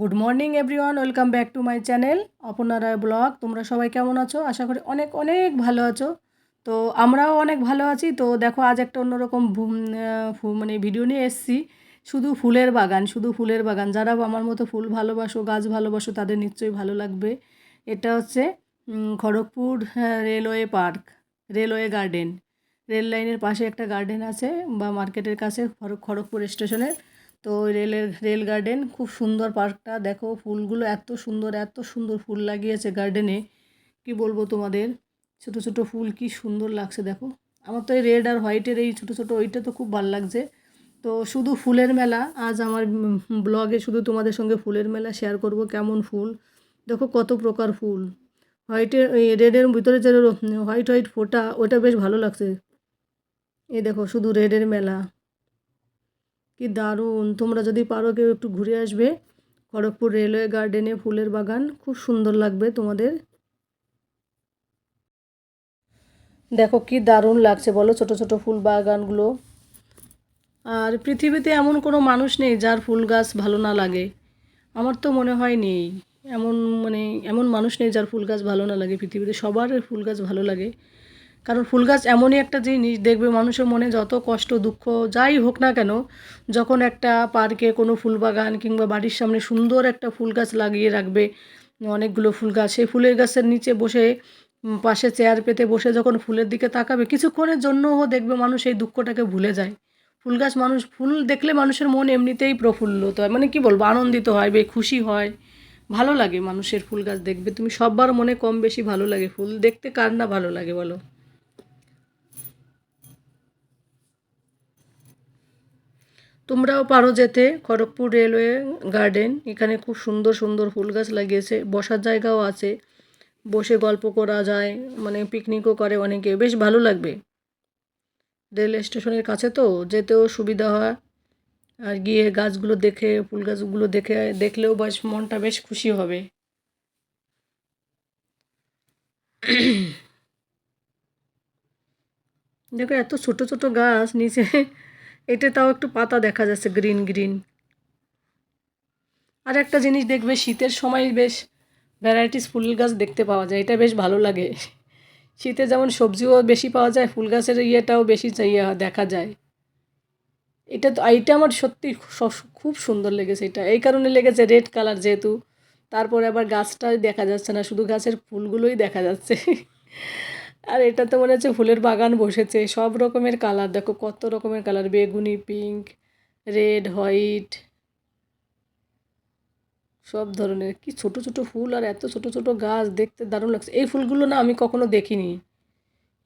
Good morning everyone welcome back to my channel Aparna Roy vlog তোমরা সবাই কেমন আছো? আশা করি অনেক অনেক ভালো আছো। তো আমরাও অনেক ভালো আছি। তো দেখো আজ একটা অন্যরকম মানে ভিডিও নিয়ে এসেছি। শুধু ফুলের বাগান শুধু ফুলের বাগান। যারা আমার মতো ফুল ভালোবাসো গাছ ভালোবাসো তাদের নিশ্চয়ই ভালো লাগবে। এটা হচ্ছে খড়গপুর হ্যাঁ, railway park railway garden. Rail লাইনের পাশে একটা গার্ডেন আছে বা মার্কেটের কাছে খড়গ- খড়গপুর স্টেশনের। তো রেলের, রেল গার্ডেন খুব সুন্দর পার্কটা। দেখো ফুলগুলো এত সুন্দর এত সুন্দর ফুল লাগিয়েছে গার্ডেনে। কি বলব তোমাদের? ছোট ছোট ফুল কি সুন্দর লাগছে দেখো। আমার তো এই রেড আর হোয়াইটের এই ছোট ছোট ওইটা তো খুব ভালো লাগছে। তো শুধু ফুলের মেলা, আজ আমার ব্লগে শুধু তোমাদের সঙ্গে ফুলের মেলা শেয়ার করব কেমন ফুল। দেখো কত প্রকার ফুল। হোয়াইটের এই রেডের ভিতরে যে হোয়াইট হোয়াইট ফোটা, ওটা বেশ ভালো লাগছে। এই দেখো শুধু রেডের মেলা। কি দারুণ। তোমরা যদি পারো কেউ একটু ঘুরে আসবে, খড়গপুর রেলওয়ে গার্ডেনে ফুলের বাগান, খুব সুন্দর লাগবে তোমাদের। দেখো কি দারুণ লাগছে, বলো ছোট ছোট ফুল বাগানগুলো। আর পৃথিবীতে এমন কোনো মানুষ নেই যার ফুল গাছ ভালো না লাগে। আমার তো মনে হয় নেই। এমন মানে এমন মানুষ নেই যার ফুল গাছ ভালো না লাগে পৃথিবীতে। সবার ফুল গাছ ভালো লাগে। কারণ ফুল গাছ এমনই একটা জিনিস, দেখবে মানুষের মনে যত কষ্ট, দুঃখ যাই হোক না কেন, যখন একটা পার্কে কোনো ফুল বাগান কিংবা বাড়ির সামনে সুন্দর একটা ফুল গাছ লাগিয়ে রাখবে, অনেকগুলো ফুল গাছ, সেই ফুলের গাছের নিচে বসে পাশে চেয়ার পেতে বসে যখন ফুলের দিকে তাকাবে, কিছুক্ষণের জন্যও দেখবে মানুষ এই দুঃখটাকে ভুলে যায়। ফুল গাছ মানুষ, ফুল দেখলে মানুষের মন এমনিতেই প্রফুল্লত হয় মানে কি বলব, আনন্দিত হয়, বে, খুশি হয়, ভালো লাগে মানুষের ফুল গাছ দেখবে। তুমি সববার মনে কম বেশি ভালো লাগে, ফুল দেখতে কার না ভালো লাগে বলো? তোমরাও পারো যেতে। খড়গপুর রেলওয়ে গার্ডেন, এখানে খুব সুন্দর সুন্দর ফুল গাছ লাগিয়েছে। বসার জায়গাও আছে। বসে গল্প করা যায় মানে পিকনিকও করে অনেকে। বেশ ভালো লাগবে। রেল স্টেশনের কাছে তো যেতেও সুবিধা হয়। আর গিয়ে গাছগুলো দেখে, ফুল গাছগুলো দেখে, দেখলেও বেশ মনটা বেশ খুশি হবে। দেখো এত ছোট ছোট গাছ, নিচে এটা তাও একটু পাতা দেখা যাচ্ছে গ্রিন গ্রিন আর একটা জিনিস দেখবে, শীতের সময় বেশ ভ্যারাইটিস ফুল গাছ দেখতে পাওয়া যায়, এটা বেশ ভালো লাগে। শীতে যেমন সবজিও বেশি পাওয়া যায়, ফুল গাছের ইয়েটাও বেশি ইয়ে দেখা যায়। এটা তো, এইটা আমার সত্যি খুব সুন্দর লেগেছে এটা। এই কারণে লেগেছে রেড কালার যেহেতু, তারপরে আবার গাছটাই দেখা যাচ্ছে না, শুধু গাছের ফুলগুলোই দেখা যাচ্ছে। আর এটা তো মনে হচ্ছে ফুলের বাগান বসেছে, সব রকমের কালার। দেখো কত রকমের কালার, বেগুনি পিঙ্ক রেড হোয়াইট সব ধরনের। কি ছোট ছোট ফুল আর এত ছোট ছোট গাছ, দেখতে দারুণ লাগছে। এই ফুলগুলো না আমি কখনো দেখিনি।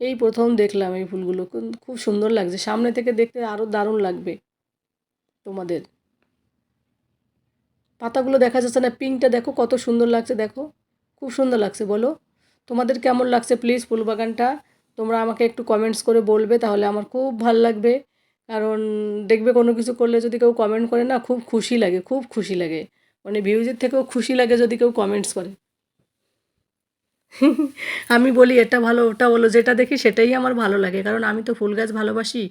এই প্রথম দেখলাম এই ফুলগুলো, খুব- সুন্দর লাগছে। সামনে থেকে দেখতে আরও দারুণ লাগবে তোমাদের। পাতাগুলো দেখা যাচ্ছে না পিঙ্কটা দেখো কত সুন্দর লাগছে, দেখো। খুব সুন্দর লাগছে, বলো। তোমাদের কেমন লাগছে? প্লিজ ফুল বাগানটা। তোমরা আমাকে একটু কমেন্টস করে বলবে, তাহলে আমার খুব ভালো লাগবে। কারণ দেখবে কোনো কিছু করলে যদি কেউ কমেন্ট করে না, খুব খুশি লাগে, খুব খুশি লাগে। মানে ভিউজের থেকেও খুশি লাগে যদি কেউ কমেন্টস করে। আমি বলি, এটা ভালো, ওটা বলো যেটা দেখি সেটাই আমার ভালো লাগে। কারণ আমি তো ফুল গাছ ভালোবাসি।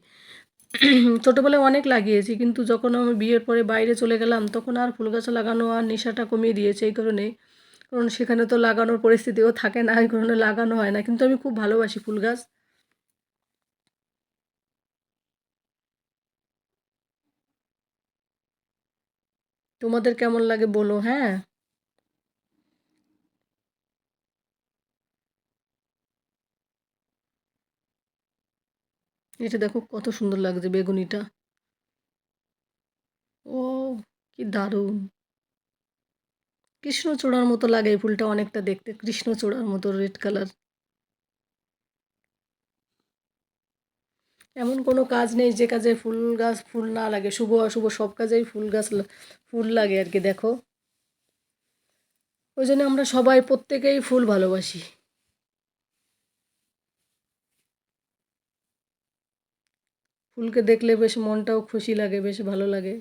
ছোটোবেলায় অনেক লাগিয়েছি, কিন্তু যখন আমি বিয়ের পরে বাইরে চলে গেলাম, তখন আর ফুল গাছ লাগানো আর নেশাটা কমিয়ে দিয়েছে, এই কারণে কারণ সেখানে তো লাগানোর পরিস্থিতিও থাকে না, এই কারণে লাগানো হয় না। কিন্তু আমি খুব ভালোবাসি ফুল গাছ। তোমাদের কেমন লাগে বলো হ্যাঁ? এটা দেখো কত সুন্দর লাগছে বেগুনিটা। ও, কি দারুণ। কৃষ্ণচূড়ার মতো লাগে এই ফুলটা অনেকটা দেখতে, কৃষ্ণচূড়ার মতো রেড কালার এমন কোনো কাজ নেই যে কাজে ফুল গাছ ফুল না লাগে, শুভ অশুভ সব কাজেই ফুল গাছ ফুল লাগে আর কি, দেখো। ওই জন্য আমরা সবাই প্রত্যেকেই ফুল ভালোবাসি। ফুলকে দেখলে বেশ মনটাও খুশি লাগে, বেশ ভালো লাগে।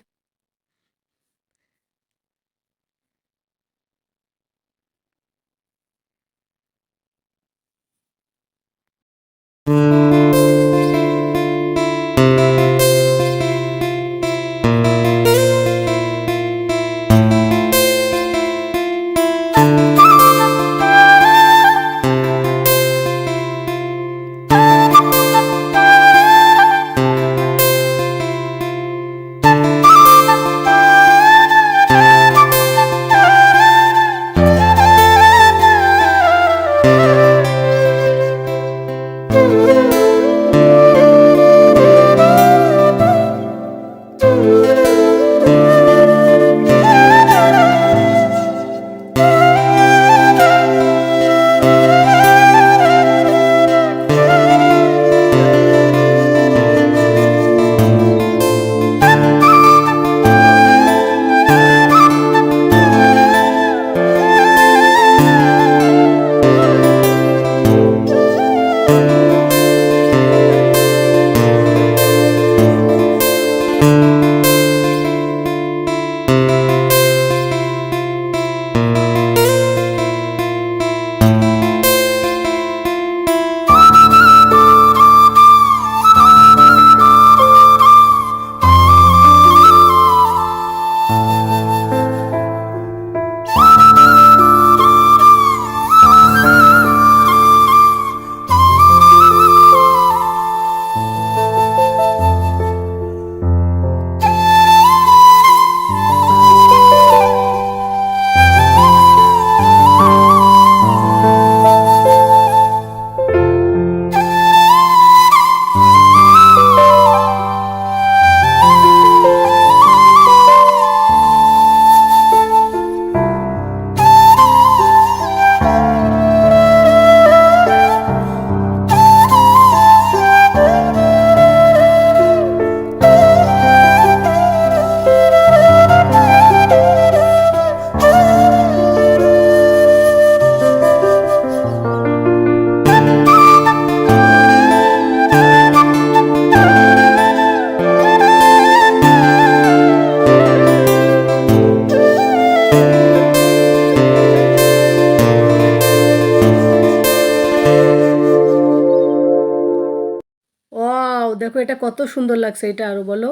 এটা কত সুন্দর লাগছে এটা আরও বলো।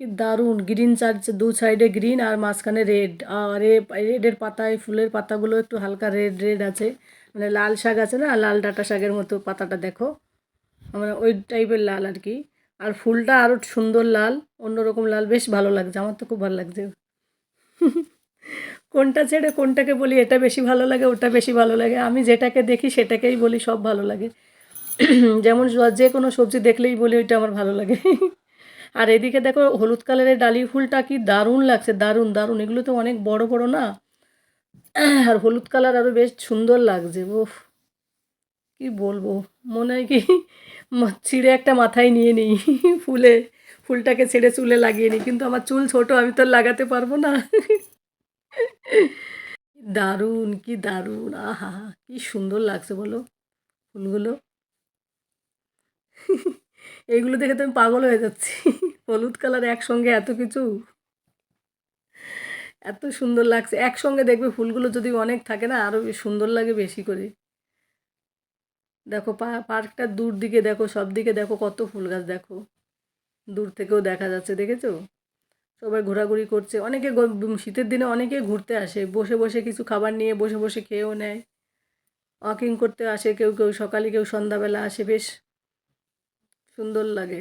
কি দারুণ গ্রিন চার দু সাইডে গ্রিন আর মাঝখানে রেড আর রেডের পাতায়, ফুলের পাতাগুলো একটু হালকা রেড রেড আছে। মানে লাল শাক আছে না, লাল ডাঁটা শাকের মতো পাতাটা দেখো। মানে ওই টাইপের লাল আর কি। আর ফুলটা আরও সুন্দর লাল, অন্যরকম লাল, বেশ ভালো লাগছে, আমার তো খুব ভালো লাগছে। কোনটা ছেড়ে কোনটাকে বলি, এটা বেশি ভালো লাগে, ওটা বেশি ভালো লাগে। আমি যেটাকে দেখি সেটাকেই বলি, সব ভালো লাগে। যেমন যে কোনো সবজি দেখলেই বলি ওইটা আমার ভালো লাগে। আর এদিকে দেখো হলুদ কালারের ডালি ফুলটা কি দারুণ লাগছে, দারুণ দারুণ। এগুলো তো অনেক বড় বড় না? আর হলুদ কালার আরও বেশ সুন্দর লাগছে ও কি বলব? মনে হয় কি ছিঁড়ে একটা মাথায় নিয়ে নিই। ফুলে, ফুলটাকে ছেড়ে চুলে লাগিয়ে নিই। কিন্তু আমার চুল ছোট, আমি তো লাগাতে পারব না। দারুণ, কি দারুণ। আহা, কি সুন্দর লাগছে বলো ফুলগুলো। এইগুলো দেখে তো আমি পাগল হয়ে যাচ্ছি। হলুদ কালার একসঙ্গে এত কিছু? এত সুন্দর লাগছে। একসঙ্গে দেখবে ফুলগুলো যদি অনেক থাকে না আরও সুন্দর লাগে বেশি করে। দেখো পার্কটা দূর দিকে দেখো, সব দিকে দেখো, কত ফুল গাছ দেখো। দূর থেকেও দেখা যাচ্ছে, দেখেছ? সবাই ঘোরাঘুরি করছে। অনেকে শীতের দিনে অনেকে ঘুরতে আসে। বসে বসে কিছু খাবার নিয়ে বসে বসে খেয়েও নেয়। ওয়াকিং করতে আসে, কেউ কেউ সকালে, কেউ সন্ধ্যাবেলা আসে। বেশ সুন্দর লাগে।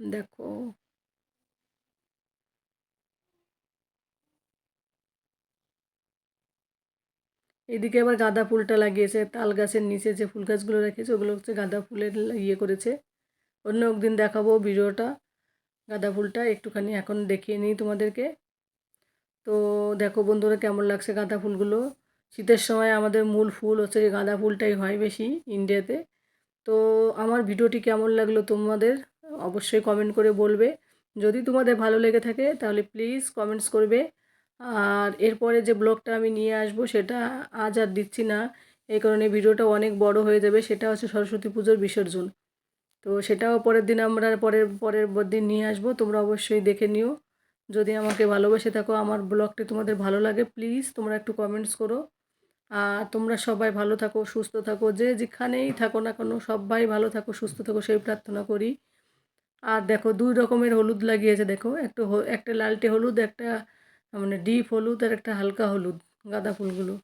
দেখো। এদিকে আবার গাঁদা ফুলটা লাগিয়েছে, তাল গাছের নিচে যে ফুল গাছগুলো রেখেছে, ওগুলো হচ্ছে গাঁদা ফুলের ইয়ে করেছে। অন্য একদিন দেখাবো ভিডিওটা, গাঁদা ফুলটা একটুখানি এখন দেখিয়ে নিই তোমাদেরকে। তো দেখো বন্ধুরা কেমন লাগছে গাঁদা ফুলগুলো? শীতের সময় আমাদের মূল ফুল হচ্ছে গাঁদা ফুলটাই হয় বেশি ইন্ডিয়াতে তো আমার ভিডিওটি কেমন লাগল তোমাদের অবশ্যই কমেন্ট করে বলবে। যদি তোমাদের ভালো লেগে থাকে তাহলে প্লিজ কমেন্টস করবে। আর এরপরে যে ব্লগটা আমি নিয়ে আসব সেটা আজ আর দিচ্ছি না। এই কারণে ভিডিওটা অনেক বড় হয়ে যাবে, সেটা হচ্ছে সরস্বতী পুজোর বিসর্জন। তো সেটাও পরের দিন আমরা পরের পরের দিন নিয়ে আসব, তোমরা অবশ্যই দেখে নিও। যদি আমাকে ভালোবেসে থাকো, আমার ব্লগটি তোমাদের ভালো লাগে প্লিজ তোমরা একটু কমেন্টস করো। তোমরা সবাই ভালো থাকো, সুস্থ থাকো, যে যেখানেই থাকো না কেন, সবাই ভালো থাকো, সুস্থ থাকো, সেই প্রার্থনা করি। আর দেখো, দুই রকমের হলুদ লাগিয়েছে, দেখো, একটু একটা লালটে হলুদ, একটা মানে ডিপ হলুদ, আর একটা হালকা হলুদ, গাঁদা ফুলগুলো।